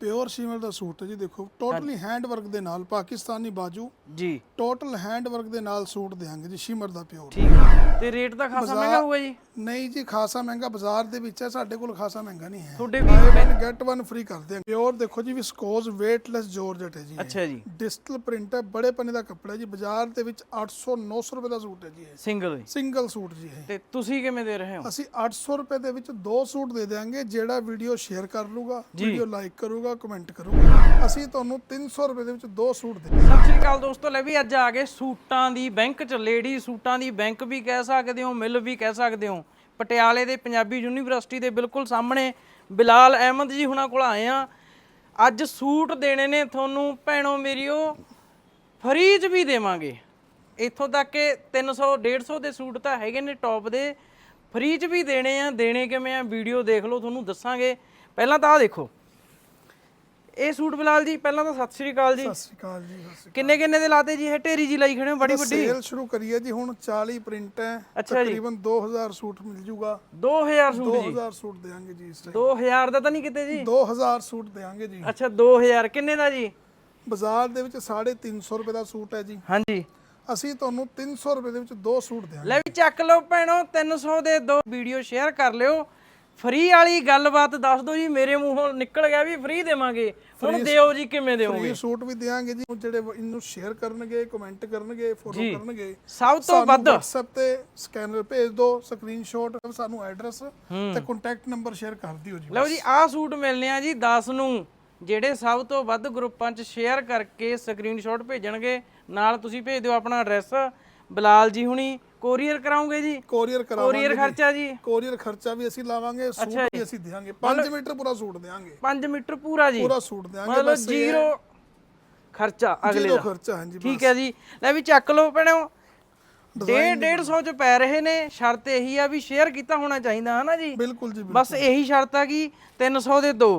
Pure shimmer ਦਾ suit ਹੈ ਜੀ ਦੇਖੋ। ਟੋਟਲੀ ਹੈਂਡ ਵਰਕ ਦੇ ਨਾਲ ਪਾਕਿਸਤਾਨੀ ਬਾਜੂ ਜੀ। ਟੋਟਲ ਹੈਂਡ ਵਰਕ ਦੇ ਨਾਲ ਸੂਟ ਦੇਾਂਗੇ ਜੀ ਸ਼ਿਮਰ ਦਾ ਪਿਓਰ। ਠੀਕ ਹੈ। ਤੇ ਰੇਟ ਤਾਂ ਖਾਸਾ ਮਹਿੰਗਾ ਹੋਊਗਾ ਜੀ? ਨਹੀਂ ਜੀ ਖਾਸਾ ਮਹਿੰਗਾ ਬਾਜ਼ਾਰ ਦੇ ਵਿੱਚ ਹੈ ਸਾਡੇ ਕੋਲ ਖਾਸਾ ਮਹਿੰਗਾ ਨਹੀਂ ਹੈ। ਤੁਹਾਡੇ ਵੀ ਗੈਟ ਵਨ ਫ੍ਰੀ ਕਰ ਦਿਆਂਗੇ। ਪਿਓਰ ਦੇਖੋ ਜੀ ਵਿਸਕੋਜ਼ ਵੇਟਲੈਸ ਜਾਰਜਟ ਹੈ ਜੀ। ਅੱਛਾ ਜੀ। ਡਿਜੀਟਲ ਪ੍ਰਿੰਟ ਹੈ ਬੜੇ ਪੰਨੇ ਦਾ ਕੱਪੜਾ ਹੈ ਜੀ। ਬਾਜ਼ਾਰ ਦੇ ਵਿੱਚ 800 900 ਰੁਪਏ ਦਾ ਸੂਟ ਹੈ ਜੀ ਇਹ। ਸਿੰਗਲ ਸਿੰਗਲ ਸੂਟ ਜੀ ਇਹ। ਤੇ ਤੁਸੀਂ ਕਿਵੇਂ ਦੇ ਰਹੇ ਹੋ? ਅਸੀਂ 800 ਰੁਪਏ ਦੇ ਵਿੱਚ ਦੋ ਸੂਟ ਦੇ ਦੇਾਂਗੇ ਜਿਹੜਾ ਵੀਡੀਓ ਸ਼ੇਅਰ ਕਰ ਲੂਗਾ ਵੀਡੀਓ ਲਾਈਕ ਕਰੂਗਾ ਕਮੈਂਟ ਕਰੂਗਾ। ਅਸੀਂ ਤੁਹਾਨੂੰ 300 ਰੁਪਏ ਦੇ ਵਿੱਚ ਦੋ ਸੂਟ ਦੇ ਸਤਿ ਸ਼੍ਰੀ ਅਕਾਲ ਦੋਸਤੋ, ਲੈ ਵੀ ਅੱਜ ਆ ਗਏ ਸੂਟਾਂ ਦੀ ਬੈਂਕ ਚ ਲੇਡੀ ਸੂਟਾਂ ਦੀ ਬੈਂਕ ਵੀ ਕਹਿ ਸਕਦੇ ਹੋ ਮਿਲ ਵੀ ਕਹਿ ਸਕਦੇ ਹੋ। ਪਟਿਆਲੇ ਦੇ ਪੰਜਾਬੀ ਯੂਨੀਵਰਸਿਟੀ ਦੇ ਬਿਲਕੁਲ ਸਾਹਮਣੇ ਬਿਲਾਲ ਅਹਿਮਦ ਜੀ ਹੁਣਾਂ ਕੋਲ ਆਏ ਆ ਅੱਜ ਸੂਟ ਦੇਣੇ ਨੇ ਤੁਹਾਨੂੰ, ਭੈਣੋ ਮੇਰੀਓ ਫਰੀ ਚ ਵੀ ਦੇਵਾਂਗੇ। ਇੱਥੋਂ ਤੱਕ ਕਿ 300 150 ਦੇ ਸੂਟ ਤਾਂ ਹੈਗੇ ਨੇ ਟੌਪ ਦੇ। ਫਰੀ ਚ ਵੀ ਦੇਣੇ ਆ, ਦੇਣੇ ਕਿਵੇਂ ਆ, ਵੀਡੀਓ ਦੇਖ ਲਓ, ਤੁਹਾਨੂੰ ਦੱਸਾਂਗੇ। ਪਹਿਲਾਂ ਤਾਂ ਆ ਦੇਖੋ ਇਹ ਸੂਟ ਬਿਲਾਲ ਜੀ ਪਹਿਲਾਂ ਤਾਂ ਸਤਿ ਸ਼੍ਰੀ ਅਕਾਲ ਜੀ। ਸਤਿ ਸ਼੍ਰੀ ਅਕਾਲ ਜੀ ਸਤਿ ਸ਼੍ਰੀ ਕਿੰਨੇ ਕਿੰਨੇ ਦੇ ਲਾਤੇ ਜੀ? ਇਹ ਢੇਰੀ ਜੀ ਲਾਈ ਖੜੇ ਹੋ ਬੜੀ ਵੱਡੀ। ਸੇਲ ਸ਼ੁਰੂ ਕਰੀਏ ਜੀ ਹੁਣ 40 ਪ੍ਰਿੰਟ ਹੈ। ਤਕਰੀਬਨ 2000 ਸੂਟ ਮਿਲ ਜੂਗਾ। 2000 ਸੂਟ ਜੀ। 2000 ਸੂਟ ਦੇਾਂਗੇ ਜੀ ਇਸ ਟਾਈਮ 2000 ਦਾ ਤਾਂ ਨਹੀਂ ਕਿਤੇ ਜੀ? 2000 ਸੂਟ ਦੇਾਂਗੇ ਜੀ। ਅੱਛਾ 2000 ਕਿੰਨੇ ਦਾ ਜੀ? ਬਾਜ਼ਾਰ ਦੇ ਵਿੱਚ 350 ਰੁਪਏ ਦਾ ਸੂਟ ਹੈ ਜੀ। ਹਾਂਜੀ। ਅਸੀਂ ਤੁਹਾਨੂੰ 300 ਰੁਪਏ ਦੇ ਵਿੱਚ ਦੋ ਸੂਟ ਦੇਾਂਗੇ ਲੈ ਵੀ ਚੱਕ ਲਓ ਭੈਣੋ 300 ਦੇ ਦੋ। ਵੀਡੀਓ ਸ਼ੇਅਰ ਕਰ ਲਿਓ। ਫ੍ਰੀ ਵਾਲੀ ਗੱਲਬਾਤ ਦੱਸ ਦਿਓ ਜੀ ਮੇਰੇ ਮੂੰਹੋਂ ਨਿਕਲ ਗਿਆ ਵੀ ਫ੍ਰੀ ਦੇਵਾਂਗੇ। ਹੁਣ ਦਿਓ ਜੀ ਕਿਵੇਂ ਦਿਓਗੇ? ਫ੍ਰੀ ਸੂਟ ਵੀ ਦੇਾਂਗੇ ਜੀ ਜਿਹੜੇ ਇਹਨੂੰ ਸ਼ੇਅਰ ਕਰਨਗੇ ਕਮੈਂਟ ਕਰਨਗੇ ਫੋਲੋ ਕਰਨਗੇ। ਸਭ ਤੋਂ ਵੱਧ WhatsApp ਤੇ ਸਕੈਨਰ ਭੇਜ ਦਿਓ ਸਕਰੀਨਸ਼ਾਟ ਸਾਨੂੰ ਐਡਰੈਸ ਤੇ ਕੰਟੈਕਟ ਨੰਬਰ ਸ਼ੇਅਰ ਕਰ ਦਿਓ ਜੀ ਲਓ ਜੀ ਆਹ ਸੂਟ ਮਿਲਨੇ ਆ ਜੀ 10 ਨੂੰ ਜਿਹੜੇ ਸਭ ਤੋਂ ਵੱਧ ਗਰੁੱਪਾਂ 'ਚ ਸ਼ੇਅਰ ਕਰਕੇ ਸਕਰੀਨਸ਼ਾਟ ਭੇਜਣਗੇ ਨਾਲ ਤੁਸੀਂ ਭੇਜ ਦਿਓ ਆਪਣਾ ਐਡਰੈਸ ਬਲਾਲ ਜੀ ਹੁਣੀ ਕੋਰੀਅਰ ਕਰਾਉਂਗੇ ਜੀ? ਕੋਰੀਅਰ ਕਰਾਵਾਂਗੇ ਕੋਰੀਅਰ ਖਰਚਾ ਜੀ? ਕੋਰੀਅਰ ਖਰਚਾ ਵੀ ਅਸੀਂ ਲਾਵਾਂਗੇ ਸੂਟ ਵੀ ਅਸੀਂ ਦੇਾਂਗੇ 5 ਮੀਟਰ ਪੂਰਾ ਸੂਟ ਦੇਾਂਗੇ 5 ਮੀਟਰ ਪੂਰਾ ਜੀ? ਪੂਰਾ ਸੂਟ ਦੇਾਂਗੇ ਮਤਲਬ ਜ਼ੀਰੋ ਖਰਚਾ ਅਗਲੇ ਜ਼ੀਰੋ ਦਾ। ਖਰਚਾ ਹਾਂਜੀ ਠੀਕ ਹੈ ਜੀ। ਲੈ ਵੀ ਚੱਕ ਲਓ ਭੈਣੋ। ਡੇਢ ਡੇਢ ਸੌ ਚ ਪੈ ਰਹੇ ਨੇ। ਸ਼ਰਤ ਇਹੀ ਆ ਵੀ ਸ਼ੇਅਰ ਕੀਤਾ ਹੋਣਾ ਚਾਹੀਦਾ ਹਨਾ ਜੀ? ਬਿਲਕੁਲ ਜੀ ਬਿਲਕੁਲ। ਬਸ ਇਹੀ ਸ਼ਰਤ ਆ ਕਿ 300 ਦੇ ਦੋ।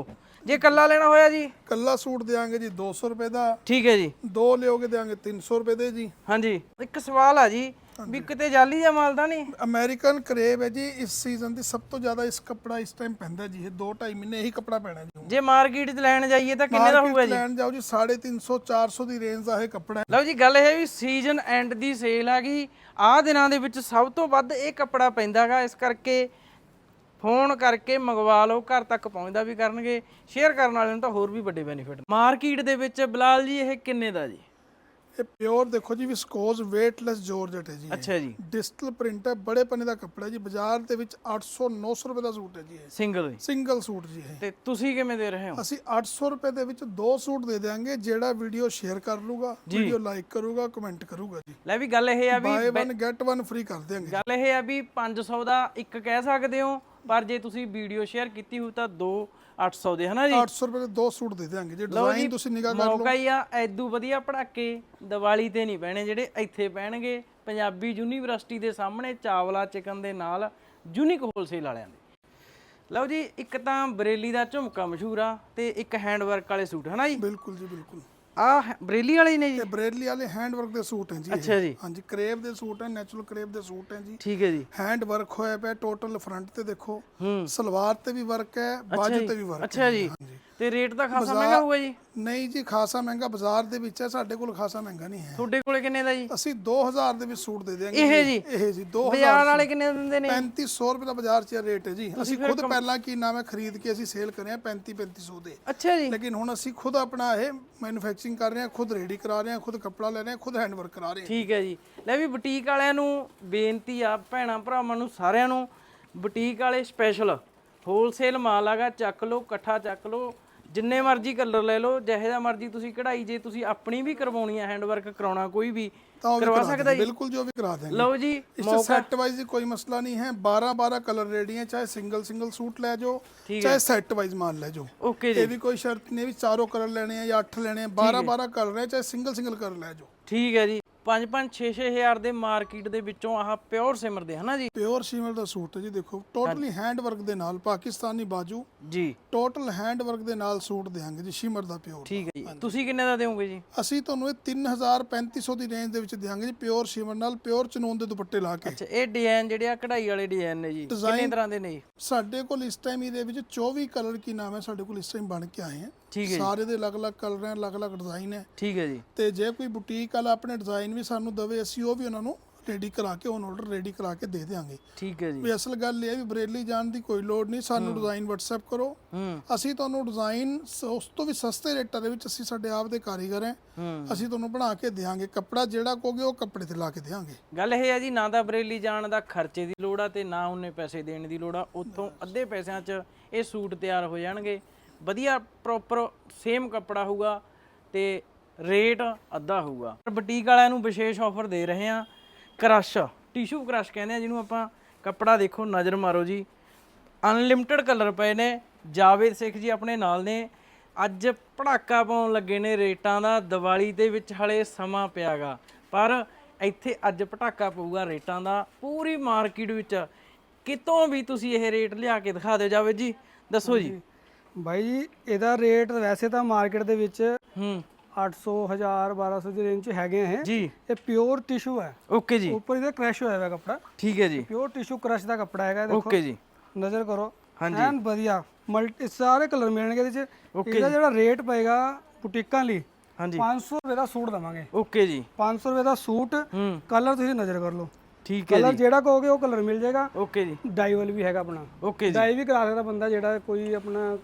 ਜੇ ਕੱਲਾ ਲੈਣਾ ਹੋਇਆ ਜੀ? ਕੱਲਾ ਸੂਟ ਦੇਾਂਗੇ ਜੀ 200 ਰੁਪਏ ਦਾ। ਠੀਕ ਹੈ ਜੀ। ਦੋ ਲਿਓਗੇ ਦੇਾਂਗੇ 300 ਰੁਪਏ ਦੇ ਜੀ। ਹਾਂਜੀ। ਇੱਕ ਸਵਾਲ ਆ ਜੀ ਵੀ ਕਿਤੇ ਜਾਲੀ ਜਾਂ ਮਾਲ ਤਾਂ ਨਹੀਂ? ਅਮਰੀਕਨ ਕਰੇਵ ਹੈ ਜੀ ਇਸ ਸੀਜ਼ਨ ਦੀ ਸਭ ਤੋਂ ਜ਼ਿਆਦਾ ਇਸ ਕੱਪੜਾ ਇਸ ਟਾਈਮ ਪੈਂਦਾ ਜੀ ਇਹ 2.5 ਮਹੀਨੇ ਇਹੀ ਕੱਪੜਾ ਪੈਣਾ ਜੀ। ਜੇ ਮਾਰਕੀਟ 'ਚ ਲੈਣ ਜਾਈਏ ਤਾਂ ਕਿੰਨੇ ਦਾ ਹੋਊਗਾ ਜੀ? ਲੈਣ ਜਾਓ ਜੀ 350 400 ਦੀ ਰੇਂਜ ਦਾ ਇਹ ਕੱਪੜਾ। ਲਓ ਜੀ ਗੱਲ ਇਹ ਹੈ ਵੀ ਸੀਜ਼ਨ ਐਂਡ ਦੀ ਸੇਲ ਆ ਗਈ। ਆਹ ਦਿਨਾਂ ਦੇ ਵਿੱਚ ਸਭ ਤੋਂ ਵੱਧ ਇਹ ਕੱਪੜਾ ਪੈਂਦਾਗਾ ਇਸ ਕਰਕੇ ਫੋਨ ਕਰਕੇ ਮੰਗਵਾ ਲਓ ਘਰ ਤੱਕ ਪਹੁੰਚਦਾ ਵੀ ਕਰਨਗੇ ਸ਼ੇਅਰ ਕਰਨ ਵਾਲਿਆਂ ਨੂੰ ਤਾਂ ਹੋਰ ਵੀ ਵੱਡੇ ਬੈਨੀਫਿਟ ਮਾਰਕੀਟ ਦੇ ਵਿੱਚ ਬਲਾਲ ਜੀ ਇਹ ਕਿੰਨੇ ਦਾ ਜੀ? ਇਹ ਪਿਓਰ ਦੇਖੋ ਜੀ ਵਿਸਕੋਜ਼ ਵੇਟਲੈਸ ਜਾਰਜਟ ਹੈ ਜੀ ਇਹ। ਅੱਛਾ ਜੀ। ਡਿਜੀਟਲ ਪ੍ਰਿੰਟ ਹੈ ਬੜੇ ਪੰਨੇ ਦਾ ਕੱਪੜਾ ਜੀ ਬਾਜ਼ਾਰ ਦੇ ਵਿੱਚ 800 900 ਰੁਪਏ ਦਾ ਸੂਟ ਹੈ ਜੀ ਇਹ। ਸਿੰਗਲ ਜੀ ਸਿੰਗਲ ਸੂਟ ਜੀ ਇਹ। ਤੇ ਤੁਸੀਂ ਕਿਵੇਂ ਦੇ ਰਹੇ ਹੋ? ਅਸੀਂ 800 ਰੁਪਏ ਦੇ ਵਿੱਚ ਦੋ ਸੂਟ ਦੇ ਦੇਾਂਗੇ ਜਿਹੜਾ ਵੀਡੀਓ ਸ਼ੇਅਰ ਕਰ ਲੂਗਾ ਵੀਡੀਓ ਲਾਈਕ ਕਰੂਗਾ ਕਮੈਂਟ ਕਰੂਗਾ ਜੀ। ਲੈ ਵੀ ਗੱਲ ਇਹ ਆ ਵੀ buy one get one free ਕਰ ਦਿਆਂਗੇ ਗੱਲ ਇਹ ਆ ਵੀ 500 ਦਾ ਇੱਕ ਕਹਿ ਸਕਦੇ ਹੋ ਪਰ ਜੇ ਤੁਸੀਂ ਵੀਡੀਓ ਸ਼ੇਅਰ ਕੀਤੀ ਹੋਊ ਤਾਂ ਦੋ 800 ਦੇ ਹਨਾ ਜੀ? 800 ਰੁਪਏ ਦੇ ਦੋ ਸੂਟ ਦੇ ਦਿਆਂਗੇ। ਜੇ ਡਿਜ਼ਾਈਨ ਤੁਸੀਂ ਨਿਗਾਹ ਕਰ ਲਓ। ਮੌਕਾ ਹੀ ਆ ਐਦੂ ਵਧੀਆ ਪੜਾਕੇ ਦੀਵਾਲੀ ਤੇ ਨਹੀਂ ਪੈਣੇ ਜਿਹੜੇ ਇੱਥੇ ਪੈਣਗੇ ਪੰਜਾਬੀ ਯੂਨੀਵਰਸਿਟੀ ਦੇ ਸਾਹਮਣੇ ਚਾਵਲਾ ਚਿਕਨ ਦੇ ਨਾਲ ਯੂਨਿਕ ਹੋਲਸੇਲ ਵਾਲਿਆਂ ਦੇ। ਲਓ ਜੀ ਇੱਕ ਤਾਂ ਬਰੇਲੀ ਦਾ ਝੁਮਕਾ ਮਸ਼ਹੂਰ ਆ ਤੇ ਇੱਕ ਹੈਂਡ ਵਰਕ ਵਾਲੇ ਸੂਟ ਹਨਾ ਜੀ? ਬਿਲਕੁਲ ਜੀ ਬਿਲਕੁਲ। ਆ ਬਰੇਲੀ ਵਾਲੇ ਹੀ ਨੇ ਜੀ? ਇਹ ਬ੍ਰੇਡਲੀ ਵਾਲੇ ਹੈਂਡ ਵਰਕ ਦੇ ਸੂਟ ਹੈ ਜੀ ਇਹ। ਅੱਛਾ ਜੀ। ਹਾਂਜੀ ਕਰੇਵ ਦੇ ਸੂਟ ਹੈ ਨੈਚੁਰਲ ਕਰੇਵ ਦੇ ਸੂਟ ਹੈ ਜੀ। ਠੀਕ ਹੈ ਜੀ। ਹੈਂਡ ਵਰਕ ਹੋਇਆ ਪਿਆ ਟੋਟਲ ਫਰੰਟ ਤੇ ਦੇਖੋ। ਸਲਵਾਰ ਤੇ ਵੀ ਵਰਕ ਹੈ ਬਾਜੂ ਤੇ ਵੀ ਵਰਕ ਅੱਛਾ ਜੀ। ਤੇ ਰੇਟ ਤਾਂ ਖਾਸਾ ਮਹਿੰਗਾ ਹੋਊਗਾ ਜੀ? ਨਹੀਂ ਜੀ ਖਾਸਾ ਮਹਿੰਗਾ ਬਾਜ਼ਾਰ ਦੇ ਵਿੱਚ ਹੈ ਸਾਡੇ ਕੋਲ ਖਾਸਾ ਮਹਿੰਗਾ ਨਹੀਂ ਹੈ। ਤੁਹਾਡੇ ਕੋਲੇ ਕਿੰਨੇ ਦਾ ਜੀ? ਅਸੀਂ 2000 ਦੇ ਵਿੱਚ ਸੂਟ ਦੇ ਦਿਆਂਗੇ ਇਹ ਜੀ। ਇਹ ਜੀ 2000 ਬਾਜ਼ਾਰ ਵਾਲੇ ਕਿੰਨੇ ਦਿੰਦੇ ਨੇ 3500 ਰੁਪਏ ਦਾ ਬਾਜ਼ਾਰ 'ਚ ਰੇਟ ਹੈ ਜੀ। ਅਸੀਂ ਖੁਦ ਪਹਿਲਾਂ ਕੀ ਨਾਮ ਹੈ ਖਰੀਦ ਕੇ ਅਸੀਂ ਸੇਲ ਕਰਿਆ 35 3500 ਦੇ। ਅੱਛਾ ਜੀ। ਲੇਕਿਨ ਹੁਣ ਅਸੀਂ ਖੁਦ ਆਪਣਾ ਇਹ ਮੈਨੂਫੈਕਚਰਿੰਗ ਕਰ ਰਹੇ ਹਾਂ ਖੁਦ ਰੈਡੀ ਕਰਾ ਰਹੇ ਹਾਂ ਖੁਦ ਕੱਪੜਾ ਲੈ ਰਹੇ ਹਾਂ ਖੁਦ ਹੈਂਡ ਵਰਕ ਕਰਾ ਰਹੇ ਹਾਂ। ਠੀਕ ਹੈ ਜੀ। ਲੈ ਵੀ ਬੁਟੀਕ ਵਾਲਿਆਂ ਨੂੰ ਬੇਨਤੀ ਆ ਭੈਣਾ ਭਰਾਵਾਂ ਨੂੰ ਸਾਰਿਆਂ ਨੂੰ ਬੁਟੀਕ ਵਾਲੇ ਸਪੈਸ਼ਲ ਹੋਲਸੇਲ ਮਾਲ ਆਗਾ ਚੱਕ ਲਓ ਇਕੱਠਾ ਚੱਕ ਲਓ ਜਿੰਨੇ ਮਰਜ਼ੀ ਕਲਰ ਲੈ ਲਓ ਜਿਹੇ ਦਾ ਮਰਜ਼ੀ ਤੁਸੀਂ ਕਢਾਈ ਜੇ ਤੁਸੀਂ ਆਪਣੀ ਵੀ ਕਰਵਾਉਣੀ ਹੈ ਹੈਂਡਵਰਕ ਕਰਾਉਣਾ ਕੋਈ ਵੀ ਤਾਂ ਉਹ ਵੀ ਕਰਵਾ ਸਕਦਾ ਜੀ ਬਿल्कुल जो भी करा देंगे ਲਓ ਜੀ इससे ਮੌਕਾ सेट वाइज ही कोई मसला नहीं है बारह बारह कलर रेडी हैं चाहे सिंगल सिंगल सूट ले जाओ ठीक चाहे सेट वाइज मान ले जाओ ਓਕੇ ये ਜੀ भी कोई शर्त नहीं है भी चारों कलर लेने हैं या अठ लेने हैं बारह बारह कलर हैं चाहे सिंगल सिंगल कलर ले जाओ ਠੀਕ ਹੈ ਜੀ 5-5 6-6 ਹਜ਼ਾਰ ਦੇ ਮਾਰਕੀਟ ਦੇ ਵਿੱਚੋਂ ਆਹ ਪਿਓਰ ਸਿਮਰ ਦੇ ਹਨਾ ਜੀ? ਪਿਓਰ ਸ਼ਿਮਰ ਦਾ ਸੂਟ ਹੈ ਜੀ ਦੇਖੋ। ਟੋਟਲੀ ਹੈਂਡ ਵਰਕ ਦੇ ਨਾਲ ਪਾਕਿਸਤਾਨੀ ਬਾਜੂ ਜੀ। ਟੋਟਲ ਹੈਂਡ ਵਰਕ ਦੇ ਨਾਲ ਸੂਟ ਦੇਾਂਗੇ ਜੀ ਸ਼ਿਮਰ ਦਾ ਪਿਓਰ। ਠੀਕ ਹੈ ਜੀ। ਤੁਸੀਂ ਕਿੰਨੇ ਦਾ ਦਿਓਗੇ ਜੀ? ਅਸੀਂ ਤੁਹਾਨੂੰ ਇਹ 3000 3500 ਦੀ ਰੇਂਜ ਦੇ ਵਿੱਚ ਦੇਾਂਗੇ ਜੀ ਪਿਓਰ ਸ਼ਿਮਰ ਨਾਲ ਪਿਓਰ ਚਨੂਨ ਦੇ ਦੁਪੱਟੇ ਲਾ ਕੇ। ਅੱਛਾ ਇਹ ਡਿਜ਼ਾਈਨ ਜਿਹੜੇ ਆ ਕਢਾਈ ਵਾਲੇ ਡਿਜ਼ਾਈਨ ਨੇ ਜੀ। ਕਿੰਨੇ ਤਰ੍ਹਾਂ ਦੇ ਨੇ ਸਾਡੇ ਕੋਲ ਇਸ ਟਾਈਮ ਇਹਦੇ ਵਿੱਚ 24 ਕਲਰ ਕੀ ਨਾਮ ਹੈ ਸਾਡੇ ਕੋਲ ਇਸ ਟਾਈਮ ਬਣ ਕੇ ਆਏ ਹਨ ਠੀਕ ਹੈ ਸਾਰੇ ਦੇ ਅਲੱਗ-ਅਲੱਗ ਕਲਰ ਹੈ ਅਲੱਗ-ਅਲੱਗ ਡਿਜ਼ਾਈਨ ਹੈ। ਠੀਕ ਹੈ ਜੀ। ਤੇ ਜੇ ਕੋਈ ਬੁਟੀਕ ਵਾਲਾ ਆਪਣੇ ਡਿਜ਼ਾਈਨ ਵੀ ਸਾਨੂੰ ਦਵੇ ਅਸੀਂ ਉਹ ਵੀ ਉਹਨਾਂ ਨੂੰ ਰੈਡੀ ਕਰਾ ਕੇ ਔਨ ਆਰਡਰ ਰੈਡੀ ਕਰਾ ਕੇ ਦੇ ਦੇਵਾਂਗੇ ਠੀਕ ਹੈ ਜੀ। ਵੀ ਅਸਲ ਗੱਲ ਇਹ ਹੈ ਵੀ ਬਰੇਲੀ ਜਾਣ ਦੀ ਕੋਈ ਲੋੜ ਨਹੀਂ ਸਾਨੂੰ ਡਿਜ਼ਾਈਨ WhatsApp ਕਰੋ। ਅਸੀਂ ਤੁਹਾਨੂੰ ਡਿਜ਼ਾਈਨ ਉਸ ਤੋਂ ਵੀ ਸਸਤੇ ਰੇਟਾਂ ਦੇ ਵਿੱਚ ਅਸੀਂ ਸਾਡੇ ਆਪ ਦੇ ਕਾਰੀਗਰ ਹਾਂ। ਅਸੀਂ ਤੁਹਾਨੂੰ ਬਣਾ ਕੇ ਦੇਵਾਂਗੇ ਕੱਪੜਾ ਜਿਹੜਾ ਕਹੋਗੇ ਉਹ ਕੱਪੜੇ ਤੇ ਲਾ ਕੇ ਦੇਵਾਂਗੇ ਗੱਲ ਇਹ ਹੈ ਜੀ ਨਾ ਤਾਂ ਬਰੇਲੀ ਜਾਣ ਦਾ ਖਰਚੇ ਦੀ ਲੋੜ ਆ ਤੇ ਨਾ ਉਹਨੇ ਪੈਸੇ ਦੇਣ ਦੀ ਲੋੜ ਆ। ਉੱਥੋਂ ਅੱਧੇ ਪੈਸਿਆਂ 'ਚ ਇਹ ਸੂਟ ਤਿਆਰ ਹੋ ਜਾਣਗੇ। ਵਧੀਆ ਪ੍ਰੋਪਰ ਸੇਮ ਕੱਪੜਾ ਹੋਊਗਾ ਤੇ ਰੇਟ ਅੱਧਾ ਹੋਊਗਾ। ਬੁਟੀਕ ਵਾਲਿਆਂ ਨੂੰ ਵਿਸ਼ੇਸ਼ ਆਫਰ ਦੇ ਰਹੇ ਆ ਕ੍ਰਸ਼ ਟਿਸ਼ੂ ਕ੍ਰਸ਼ ਕਹਿੰਦੇ ਆ, ਜਿਹਨੂੰ ਆਪਾਂ ਕੱਪੜਾ ਦੇਖੋ, ਨਜ਼ਰ ਮਾਰੋ ਜੀ। ਅਨਲਿਮਿਟਿਡ ਕਲਰ ਪਏ ਨੇ। ਜਾਵੇਦ ਸਿੱਖ ਜੀ ਆਪਣੇ ਨਾਲ ਨੇ। ਅੱਜ ਪੜਾਕਾ ਪਾਉਣ ਲੱਗੇ ਨੇ ਰੇਟਾਂ ਦਾ। ਦੀਵਾਲੀ ਦੇ ਵਿੱਚ ਹਲੇ ਸਮਾਂ ਪਿਆਗਾ। ਪਰ ਇੱਥੇ ਅੱਜ ਪਟਾਕਾ ਪਊਗਾ ਰੇਟਾਂ ਦਾ। ਪੂਰੀ ਮਾਰਕੀਟ ਵਿੱਚ ਕਿਤੋਂ ਵੀ ਤੁਸੀਂ ਇਹ ਰੇਟ ਲਿਆ ਕੇ ਦਿਖਾ ਦਿਓ ਜਾਵੇਦ ਜੀ। ਦੱਸੋ ਜੀ। ਬਾਈ ਜੀ ਇਹਦਾ ਰੇਟ ਵੈਸੇ ਤਾਂ ਮਾਰਕੀਟ ਦੇ ਵਿੱਚ ਹੂੰ। 800 1000 1200 ਦੀ ਰੇਂਜ ਚ ਹੈਗੇ ਇਹ। ਜੀ। ਇਹ ਪਿਓਰ ਟਿਸ਼ੂ ਹੈ ਓਕੇ ਜੀ। ਉੱਪਰ ਇਹਦਾ ਕ੍ਰੈਸ਼ ਹੋਇਆ ਹੋਇਆ ਕੱਪੜਾ। ਠੀਕ ਹੈ ਜੀ। ਪਿਓਰ ਟਿਸ਼ੂ ਕ੍ਰਸ਼ ਦਾ ਕੱਪੜਾ ਹੈਗਾ ਦੇਖੋ। ਓਕੇ ਜੀ। ਨਜ਼ਰ ਕਰੋ। ਹਾਂਜੀ। ਐਨ ਵਧੀਆ। ਮਲਟੀ ਸਾਰੇ ਕਲਰ ਮਿਲਣਗੇ ਇਹਦੇ ਚ। ਇਹਦਾ ਜਿਹੜਾ ਰੇਟ ਪਏਗਾ ਬੁਟੀਕਾਂ ਲਈ ਹਾਂਜੀ। 500 ਰੁਪਏ ਦਾ ਸੂਟ ਦਵਾਂਗੇ। ਓਕੇ ਜੀ। 500 ਰੁਪਏ ਦਾ ਸੂਟ ਕਲਰ ਤੁਸੀਂ ਨਜ਼ਰ ਕਰ ਲਓ। ਠੀਕ ਹੈ ਕਲਰ ਜੀ। ਜਿਹੜਾ ਕਹੋਗੇ ਉਹ ਕਲਰ ਮਿਲ ਜਾਏਗਾ। ਓਕੇ ਜੀ। ਡਾਈਵਲ ਵੀ ਹੈਗਾ ਆਪਣਾ। ਓਕੇ ਜੀ। ਡਾਈ ਵੀ ਕਰਾ ਸਕਦਾ ਬੰਦਾ ਜਿਹੜਾ ਕੋਈ ਆਪਣਾ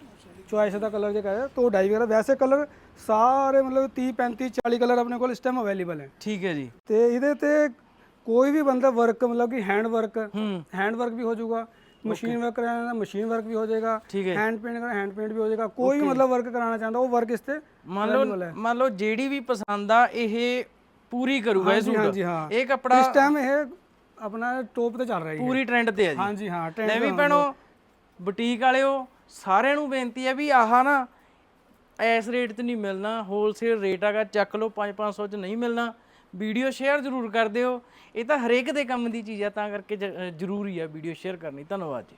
ਚੁਆਇਸ ਦਾ ਕਲਰ ਜੇ ਤਾਂ ਉਹ ਡਾਈ ਵਗੈਰਾ ਵੈਸੇ ਕਲਰ ਸਾਰੇ ਮਤਲਬ 30 35 40 ਕਲਰ ਆਪਣੇ ਕੋਲ ਇਸ ਟਾਈਮ ਅਵੇਲੇਬਲ ਹੈ। ਠੀਕ ਹੈ ਜੀ। ਤੇ ਇਹਦੇ ਤੇ ਕੋਈ ਵੀ ਬੰਦਾ ਵਰਕ ਮਤਲਬ ਕਿ ਹੈਂਡ ਵਰਕ ਹੂੰ। ਹੈਂਡ ਵਰਕ ਵੀ ਹੋ ਜਾਊਗਾ। ਮਸ਼ੀਨ ਵਰਕ ਕਰਾਣਾ ਦਾ ਮਸ਼ੀਨ ਵਰਕ ਵੀ ਹੋ ਜਾਏਗਾ। ਹੈ। ਹੈਂਡ ਪੇਂਟ ਕਰਾਣਾ ਹੈਂਡ ਪੇਂਟ ਵੀ ਹੋ ਜਾਏਗਾ। ਕੋਈ ਵੀ ਮਤਲਬ ਵਰਕ ਕਰਾਉਣਾ ਚਾਹੁੰਦਾ ਉਹ ਵਰਕ ਇਸ ਤੇ ਮੰਨ ਲਓ ਮੰਨ ਲਓ ਜਿਹੜੀ ਵੀ ਪਸੰਦ ਆ ਇਹ ਪੂਰੀ ਕਰੂਗਾ ਇਹ ਸੂਟ। ਹਾਂਜੀ ਹਾਂ। ਇਹ ਕੱਪੜਾ ਇਸ ਟਾਈਮ ਇਹ ਆਪਣਾ ਟੌਪ ਤੇ ਚੱਲ ਰਿਹਾ ਹੈ ਪੂਰੀ ਟ੍ਰੈਂਡ ਤੇ ਆ ਜੀ। ਹਾਂਜੀ ਹਾਂ trend ਲੈ ਵੀ ਭੈਣੋ ਬੁਟੀਕ ਵਾਲਿਓ ਸਾਰਿਆਂ ਨੂੰ ਬੇਨਤੀ ਹੈ ਵੀ ਆਹ ਨਾ ਇਸ ਰੇਟ 'ਚ ਨਹੀਂ ਮਿਲਣਾ ਹੋਲਸੇਲ ਰੇਟ ਹੈਗਾ, ਚੱਕ ਲਓ 5-500 'ਚ ਨਹੀਂ ਮਿਲਣਾ। ਵੀਡੀਓ ਸ਼ੇਅਰ ਜ਼ਰੂਰ ਕਰ ਦਿਓ। ਇਹ ਤਾਂ ਹਰੇਕ ਦੇ ਕੰਮ ਦੀ ਚੀਜ਼ ਆ, ਤਾਂ ਕਰਕੇ ਜ- ਜ਼ਰੂਰੀ ਆ ਵੀਡੀਓ ਸ਼ੇਅਰ ਕਰਨੀ। ਧੰਨਵਾਦ ਜੀ।